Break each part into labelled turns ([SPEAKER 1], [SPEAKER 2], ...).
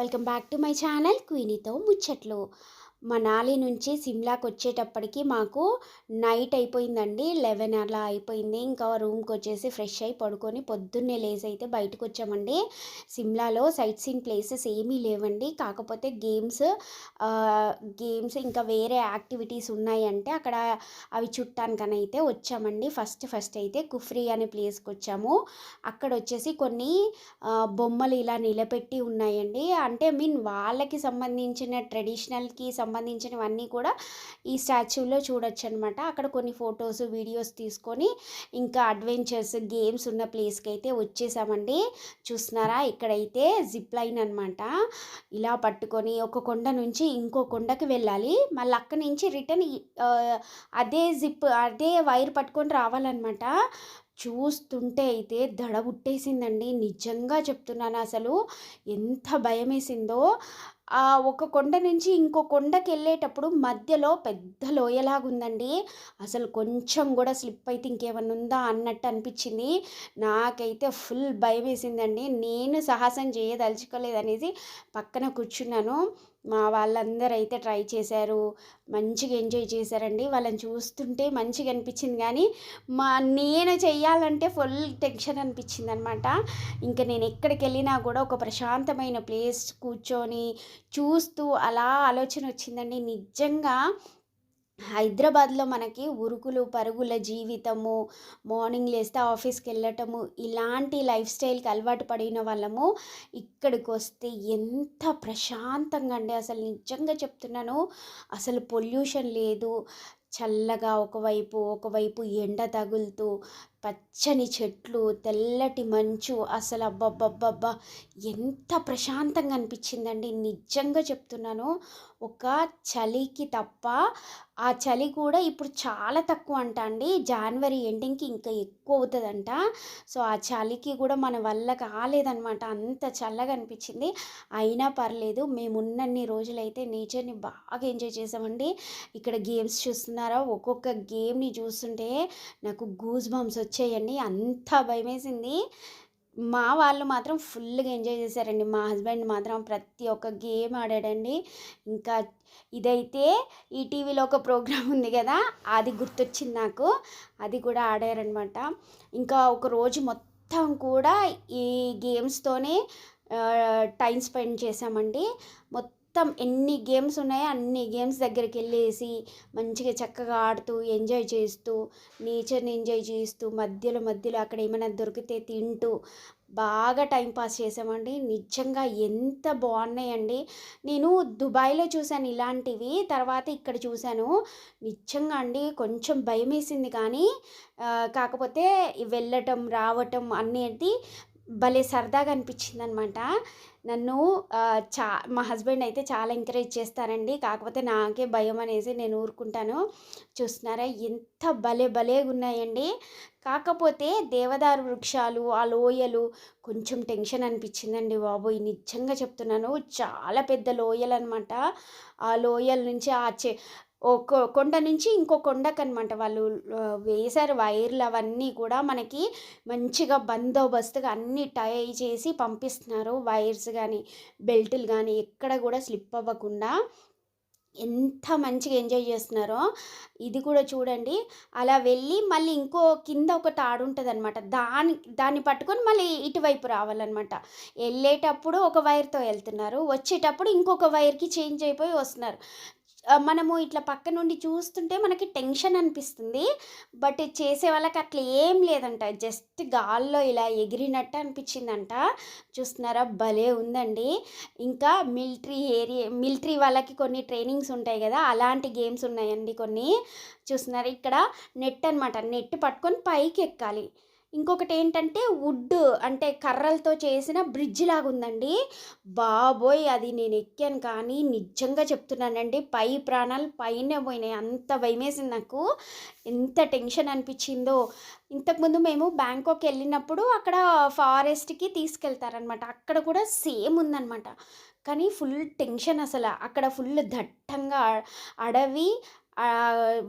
[SPEAKER 1] Welcome back to my channel క్వీనీతో ముచ్చట్లు. మనాలి నుంచి సిమ్లాకి వచ్చేటప్పటికి మాకు నైట్ అయిపోయిందండి. లెవెన్ అలా అయిపోయింది. ఇంకా రూమ్కి వచ్చేసి ఫ్రెష్ అయి పడుకొని పొద్దున్నే లేసి అయితే బయటకు వచ్చామండి సిమ్లాలో సైట్ సీన్ ప్లేసెస్ ఏమీ లేవండి. కాకపోతే గేమ్స్ గేమ్స్ ఇంకా వేరే యాక్టివిటీస్ ఉన్నాయంటే అక్కడ అవి చుట్టానికని అయితే వచ్చామండి. ఫస్ట్ ఫస్ట్ అయితే కుఫ్రీ అనే ప్లేస్కి వచ్చాము అక్కడ వచ్చేసి కొన్ని బొమ్మలు ఇలా నిలబెట్టి ఉన్నాయండి. అంటే మీన్ వాళ్ళకి సంబంధించిన ట్రెడిషనల్కి సంబంధించినవన్నీ కూడా ఈ స్టాచ్యూలో చూడొచ్చు అనమాట అక్కడ కొన్ని ఫొటోస్ వీడియోస్ తీసుకొని ఇంకా అడ్వెంచర్స్ గేమ్స్ ఉన్న ప్లేస్కి అయితే వచ్చేసామండి. చూస్తున్నారా? ఇక్కడైతే జిప్ లైన్ అనమాట ఇలా పట్టుకొని ఒక కొండ నుంచి ఇంకో కొండకి వెళ్ళాలి. మళ్ళీ అక్కడి నుంచి రిటర్న్ అదే జిప్ అదే వైర్ పట్టుకొని రావాలన్నమాట. చూస్తుంటే అయితే దడ పుట్టేసిందండి. నిజంగా చెప్తున్నాను అసలు. ఎంత భయం వేసిందో ఒక కొండ నుంచి ఇంకో కొండకి వెళ్ళేటప్పుడు మధ్యలో పెద్ద లోయలాగా ఉందండి అసలు కొంచెం కూడా స్లిప్ అయితే ఇంకేమన్నా ఉందా అన్నట్టు అనిపించింది నాకైతే ఫుల్ భయం వేసిందండి నేను సాహసం చేయదలుచుకోలేదు అనేసి పక్కన కూర్చున్నాను. మా వాళ్ళందరూ అయితే ట్రై చేశారు. మంచిగా ఎంజాయ్ చేశారండి. వాళ్ళని చూస్తుంటే మంచిగా అనిపించింది కానీ మా నేను చెయ్యాలంటే ఫుల్ టెన్షన్ అనిపించింది అనమాట ఇంకా నేను ఎక్కడికి వెళ్ళినా కూడా ఒక ప్రశాంతమైన ప్లేస్ కూర్చొని చూస్తూ అలా ఆలోచన వచ్చిందండి. నిజంగా హైదరాబాద్లో మనకి ఉరుకులు పరుగుల జీవితము మార్నింగ్ లేస్తే ఆఫీస్కి వెళ్ళటము ఇలాంటి లైఫ్ స్టైల్కి అలవాటు పడిన వాళ్ళము ఇక్కడికి వస్తే ఎంత ప్రశాంతంగా అండి. అసలు నిజంగా చెప్తున్నాను అసలు పొల్యూషన్ లేదు. చల్లగా ఒకవైపు ఒకవైపు ఎండ తగులుతూ పచ్చని చెట్లు తెల్లటి మంచు అసలు అబ్బబ్బబ్బబ్బా ఎంత ప్రశాంతంగా అనిపించిందండి. నిజంగా చెప్తున్నాను ఒక చలికి తప్ప ఆ చలి కూడా ఇప్పుడు చాలా తక్కువ అంట అండి. జనవరి ఎండింగ్కి ఇంకా ఎక్కువ అవుతుందంట సో ఆ చలికి కూడా మన వల్ల కాలేదనమాట అంత చల్లగా అనిపించింది. అయినా పర్లేదు మేమున్నన్ని రోజులైతే నేచర్ని బాగా ఎంజాయ్ చేసామండి. ఇక్కడ గేమ్స్ చూస్తున్నారా? ఒక్కొక్క గేమ్ని చూస్తుంటే నాకు గూజ్ బంప్స్ వచ్చాయండి. అంత భయమేసింది. మా వాళ్ళు మాత్రం ఫుల్గా ఎంజాయ్ చేశారండి. మా హస్బెండ్ మాత్రం ప్రతి ఒక్క గేమ్ ఆడాడండి. ఇంకా ఇదైతే ఈ టీవీలో ఒక ప్రోగ్రామ్ ఉంది కదా అది గుర్తొచ్చింది నాకు. అది కూడా ఆడారనమాట ఇంకా ఒక రోజు మొత్తం కూడా ఈ గేమ్స్తోనే టైం స్పెండ్ చేసామండి మొత్తం మొత్తం ఎన్ని గేమ్స్ ఉన్నాయో అన్ని గేమ్స్ దగ్గరికి వెళ్ళేసి మంచిగా చక్కగా ఆడుతూ ఎంజాయ్ చేస్తూ నేచర్ని ఎంజాయ్ చేస్తూ మధ్యలో మధ్యలో అక్కడ ఏమైనా దొరికితే తింటూ బాగా టైంపాస్ చేసామండి. నిజంగా ఎంత బాగున్నాయండి. నేను దుబాయ్లో చూశాను ఇలాంటివి తర్వాత ఇక్కడ చూశాను. నిజంగా అండి కొంచెం భయం వేసింది కానీ కాకపోతే వెళ్ళటం రావటం అనేది భలే సరదాగా అనిపించింది అనమాట నన్ను చా మా హస్బెండ్ అయితే చాలా ఎంకరేజ్ చేస్తారండి. కాకపోతే నాకే భయం అనేసి నేను ఊరుకుంటాను. చూస్తున్నారా ఎంత భలే భలేగా ఉన్నాయండి. కాకపోతే దేవదారు వృక్షాలు ఆ లోయలు కొంచెం టెన్షన్ అనిపించిందండి బాబోయ్. నిజంగా చెప్తున్నాను చాలా పెద్ద లోయలు అనమాట ఆ లోయల నుంచి ఆ చె ఓ కొండ నుంచి ఇంకో కొండకనమాట వాళ్ళు వేశారు వైర్లు అవన్నీ కూడా మనకి మంచిగా బందోబస్తుగా అన్నీ టై చేసి పంపిస్తున్నారు. వైర్స్ కానీ బెల్టులు కానీ ఎక్కడ కూడా స్లిప్ అవ్వకుండా ఎంత మంచిగా ఎంజాయ్ చేస్తున్నారో ఇది కూడా చూడండి. అలా వెళ్ళి మళ్ళీ ఇంకో కింద ఒక తాడు ఉంటుంది అనమాట దాని దాన్ని పట్టుకొని మళ్ళీ ఇటువైపు రావాలన్నమాట. వెళ్ళేటప్పుడు ఒక వైర్తో వెళ్తున్నారు. వచ్చేటప్పుడు ఇంకొక వైర్కి చేంజ్ అయిపోయి వస్తున్నారు. మనము ఇట్లా పక్క నుండి చూస్తుంటే మనకి టెన్షన్ అనిపిస్తుంది. బట్ చేసే వాళ్ళకి అట్లా ఏం లేదంట. జస్ట్ గాల్లో ఇలా ఎగిరినట్టు అనిపించిందంట. చూస్తున్నారా? భలే ఉందండి. ఇంకా మిలిటరీ ఏరియా మిలిటరీ వాళ్ళకి కొన్ని ట్రైనింగ్స్ ఉంటాయి కదా అలాంటి గేమ్స్ ఉన్నాయండి కొన్ని. చూస్తున్నారు? ఇక్కడ నెట్ అనమాట నెట్ పట్టుకొని పైకి ఎక్కాలి ఇంకొకటి ఏంటంటే వుడ్ అంటే కర్రలతో చేసిన బ్రిడ్జ్ లాగా ఉందండి బాబోయ్! అది నేను ఎక్కాను కానీ నిజంగా చెప్తున్నానండి. పై ప్రాణాలు పైన పోయినాయి. అంత భయమేసింది నాకు. ఎంత టెన్షన్ అనిపించిందో. ఇంతకుముందు మేము బ్యాంకాక్ వెళ్ళినప్పుడు అక్కడ ఫారెస్ట్కి తీసుకెళ్తారనమాట. అక్కడ కూడా సేమ్ ఉందన్నమాట కానీ ఫుల్ టెన్షన్ అసలు. అక్కడ ఫుల్ దట్టంగా అడవి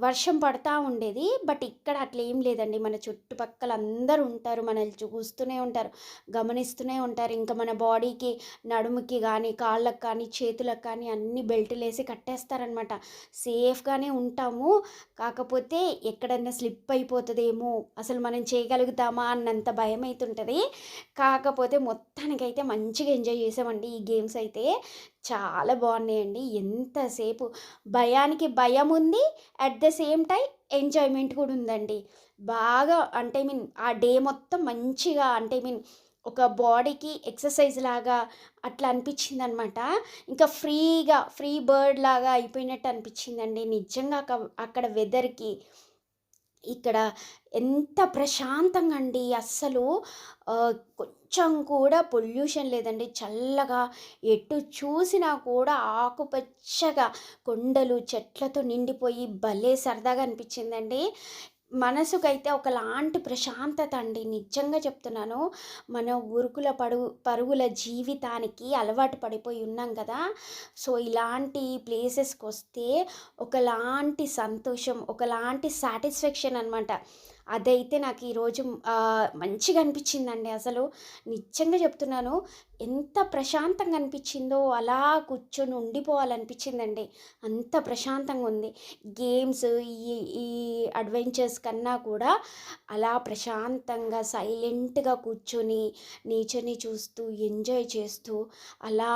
[SPEAKER 1] వర్షం పడతా ఉండేది. బట్ ఇక్కడ అట్లా ఏం లేదండి. మన చుట్టుపక్కల అందరూ ఉంటారు. మనల్ని చూస్తూనే ఉంటారు. గమనిస్తూనే ఉంటారు. ఇంకా మన బాడీకి నడుముకి కానీ కాళ్ళకి కానీ, చేతులకు కానీ అన్ని బెల్టులేసి కట్టేస్తారనమాట. సేఫ్‌గానే ఉంటాము. కాకపోతే ఎక్కడన్నా స్లిప్ అయిపోతుందేమో అసలు మనం చేయగలుగుతామా అన్నంత భయం అవుతుంటుంది కాకపోతే మొత్తానికైతే మంచిగా ఎంజాయ్ చేసామండి ఈ గేమ్స్ అయితే. చాలా బాగున్నాయండి. ఎంతసేపు భయానికి భయం ఉంది at the same time enjoyment కూడా ఉందండి. బాగా అంటే ఐ మీన్ ఆ డే మొత్తం మంచిగా అంటే ఐ మీన్ ఒక బాడీకి ఎక్సర్సైజ్ లాగా అట్లా అనిపించింది అనమాట ఇంకా ఫ్రీగా ఫ్రీ బర్డ్ లాగా అయిపోయినట్టు అనిపించిందండి. నిజంగా అక్కడ వెదర్‌కి ఇక్కడ ఎంత ప్రశాంతంగా అండి అస్సలు కొంచెం కూడా పొల్యూషన్ లేదండి. చల్లగా ఎటు చూసినా కూడా ఆకుపచ్చగా కొండలు, చెట్లతో నిండిపోయి భలే సరదాగా అనిపించిందండి. మనసుకైతే ఒకలాంటి ప్రశాంతత అండి. నిజంగా చెప్తున్నాను. మన ఉరుకుల పడుగు పరుగుల జీవితానికి అలవాటు పడిపోయి ఉన్నాం కదా! సో, ఇలాంటి ప్లేసెస్కి వస్తే ఒకలాంటి సంతోషం, ఒకలాంటి సాటిస్ఫాక్షన్ అనమాట. అదైతే నాకు ఈరోజు మంచిగా అనిపించిందండి అసలు. నిజంగా చెప్తున్నాను. ఎంత ప్రశాంతంగా అనిపించిందో అలా కూర్చొని ఉండిపోవాలనిపించిందండి. అంత ప్రశాంతంగా ఉంది. గేమ్స్ ఈ ఈ అడ్వెంచర్స్ కన్నా కూడా అలా ప్రశాంతంగా సైలెంట్‌గా కూర్చొని నేచర్‌ని చూస్తూ, ఎంజాయ్ చేస్తూ అలా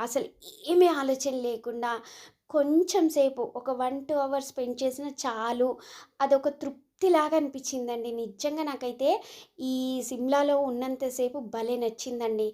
[SPEAKER 1] అసలు ఏమీ ఆలోచన లేకుండా కొంచెం సేపు ఒక 1, 2 అవర్స్ స్పెండ్ చేసిన చాలు. అదొక తృప్తిలాగా అనిపించిందండి. నిజంగా నాకైతే ఈ సిమ్లాలో ఉన్నంతసేపు భలే నచ్చిందండి.